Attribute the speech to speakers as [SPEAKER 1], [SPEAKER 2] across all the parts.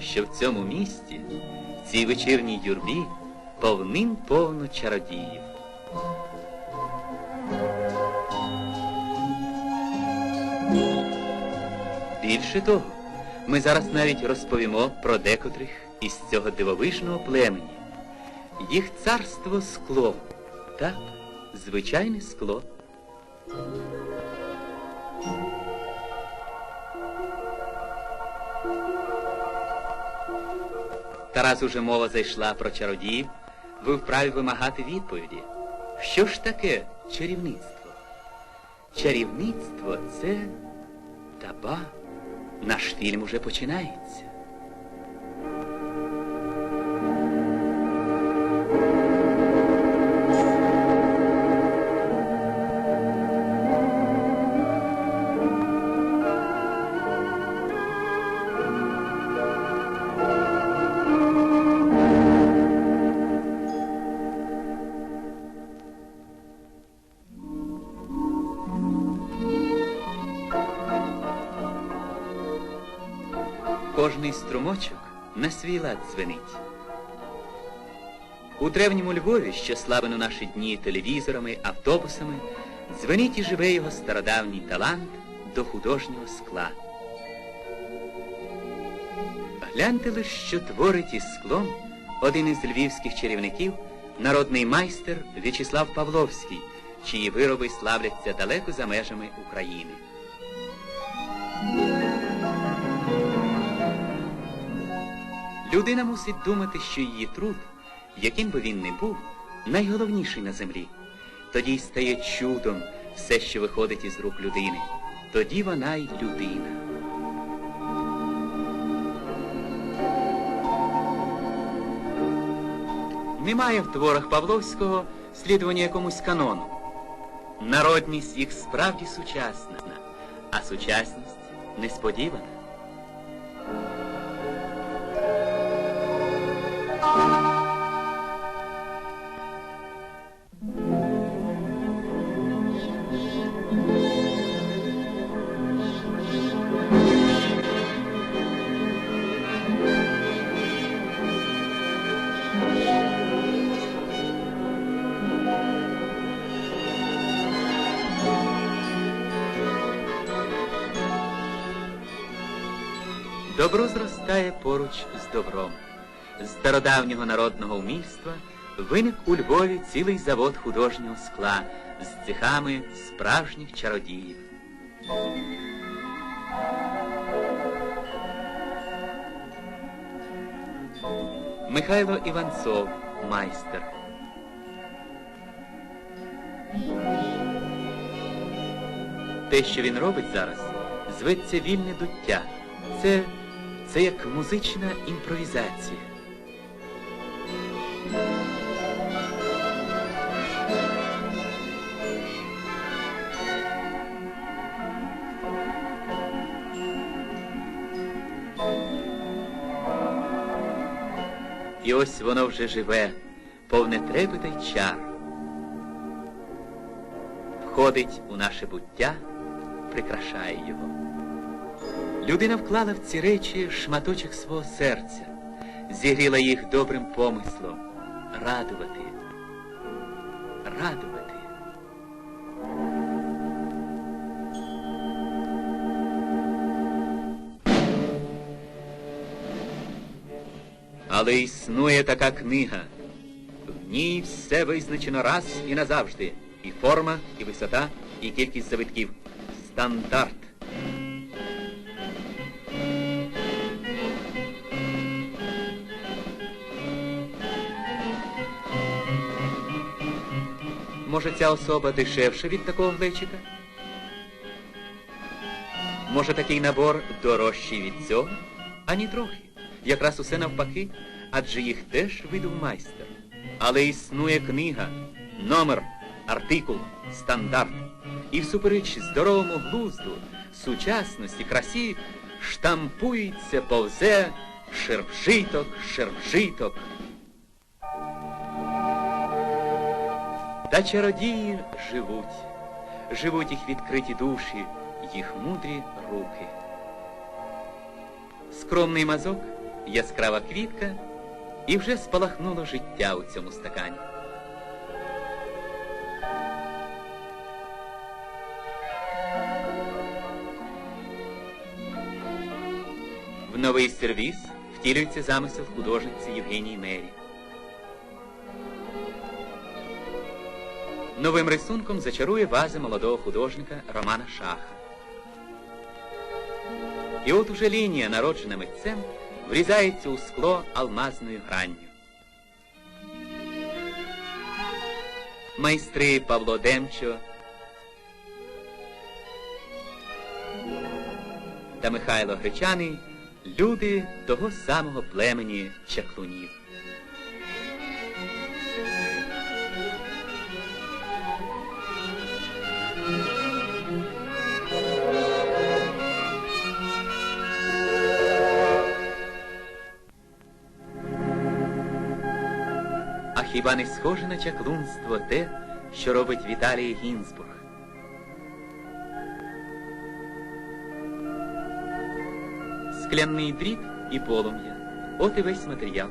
[SPEAKER 1] що в цьому місті, в цій вечірній юрбі, повним-повно чародіїв. Більше того, ми зараз навіть розповімо про декотрих із цього дивовижного племені. Їх царство скло. Так, звичайне скло. Тарас уже мова зайшла про чародіїв, ви вправі вимагати відповіді. Що ж таке чарівництво? Чарівництво це таба. Наш фільм уже починається. Кожний струмочок на свій лад дзвенить. У древньому Львові, що славено наші дні телевізорами, автобусами, дзвенить і живе його стародавній талант до художнього скла. Гляньте лиш, що творить із склом один із львівських чарівників, народний майстер В'ячеслав Павловський, чиї вироби славляться далеко за межами України. Людина мусить думати, що її труд, яким би він не був, найголовніший на землі. Тоді й стає чудом все, що виходить із рук людини. Тоді вона й людина. Немає в творах Павловського слідування якомусь канону. Народність їх справді сучасна, а сучасність несподівана. Добро зростає поруч з добром. З стародавнього народного умільства виник у Львові цілий завод художнього скла з цехами справжніх чародіїв. Михайло Іванцов, майстер. Те, що він робить зараз, зветься вільне дуття. Це, це як музична імпровізація. І ось воно вже живе, повне трепета й чар. Входить у наше буття, прикрашає його. Людина вклала в ці речі шматочок свого серця, зігріла їх добрим помислом. Радувати. Радувати. Але існує така книга. В ній все визначено раз і назавжди. І форма, і висота, і кількість завитків. Стандарт. Може, ця особа дешевша від такого глечика? Може, такий набор дорожчий від цього? Ані трохи. Якраз усе навпаки, адже їх теж видав майстер. Але існує книга, номер, артикул, стандарт. І всупереч здоровому глузду, сучасності, красі, штампується, повзе шервжиток, шервжиток. Та чародії живуть, живуть їх відкриті душі, їх мудрі руки. Скромний мазок, яскрава квітка, і вже спалахнуло життя у цьому стакані. В новий сервіс втілюється замисел художниці Євгенії Мері. Новим рисунком зачарує ваза молодого художника Романа Шаха. І от уже лінія, народжена митцем, врізається у скло алмазною гранню. Майстри Павло Демчо та Михайло Гречаний люди того самого племені чаклунів. Хіба не схоже на чаклунство те, що робить Віталій Гінзбург? Скляний дріт і полум'я. От і весь матеріал.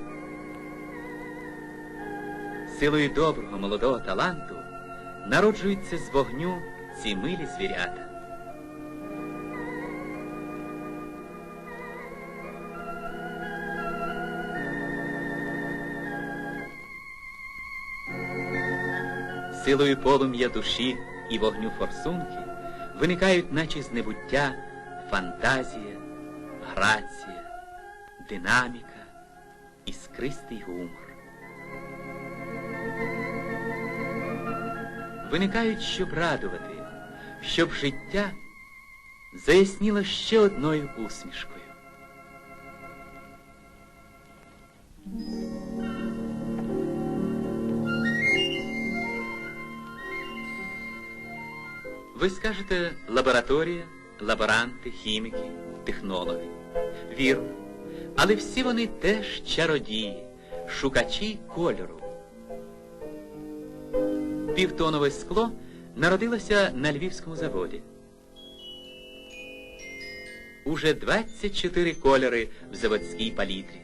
[SPEAKER 1] Силою доброго молодого таланту народжуються з вогню ці милі звірята. Силою полум'я душі і вогню форсунки виникають, наче з небуття, фантазія, грація, динаміка, іскристий гумор. Виникають, щоб радувати, щоб життя заясніло ще одною усмішкою. Ви скажете лабораторія, лаборанти, хіміки, технологи. Вірно. Але всі вони теж чародії, шукачі кольору. Півтонове скло народилося на львівському заводі. Уже 24 кольори в заводській палітрі.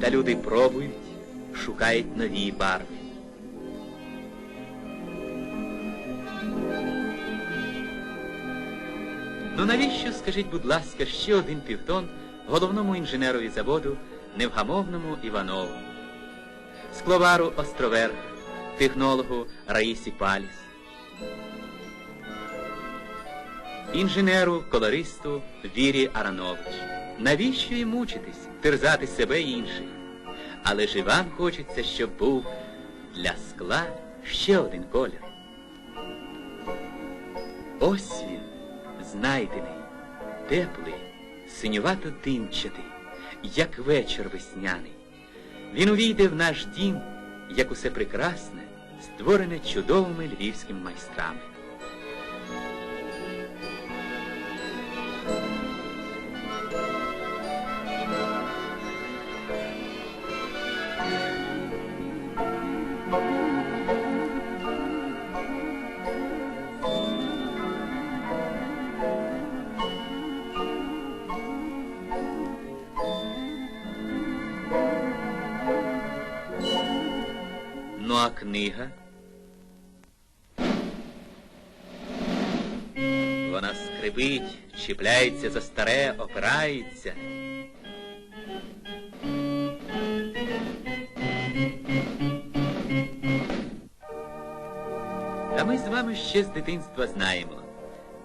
[SPEAKER 1] Та люди пробують, шукають нові барви. Ну навіщо, скажіть, будь ласка, ще один півтон головному інженерові заводу невгамовному Іванову, скловару Островерх, технологу Раїсі Паліс, інженеру, колористу Вірі Аранович. Навіщо їм мучитись, терзати себе і інших? Але ж і вам хочеться, щоб був для скла ще один колір. Ось він, знайдений, теплий, синювато тимчатий, як вечір весняний. Він увійде в наш дім, як усе прекрасне, створене чудовими львівськими майстрами. Ну а книга? Вона скрипить, чіпляється за старе, опирається. Та ми з вами ще з дитинства знаємо.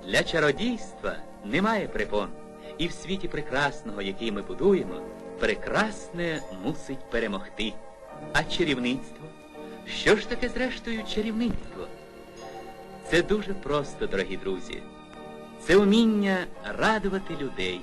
[SPEAKER 1] Для чародійства немає препон. І в світі прекрасного, який ми будуємо, прекрасне мусить перемогти. А чарівництво? Що ж таке, зрештою, чарівництво? Це дуже просто, дорогі друзі. Це уміння радувати людей.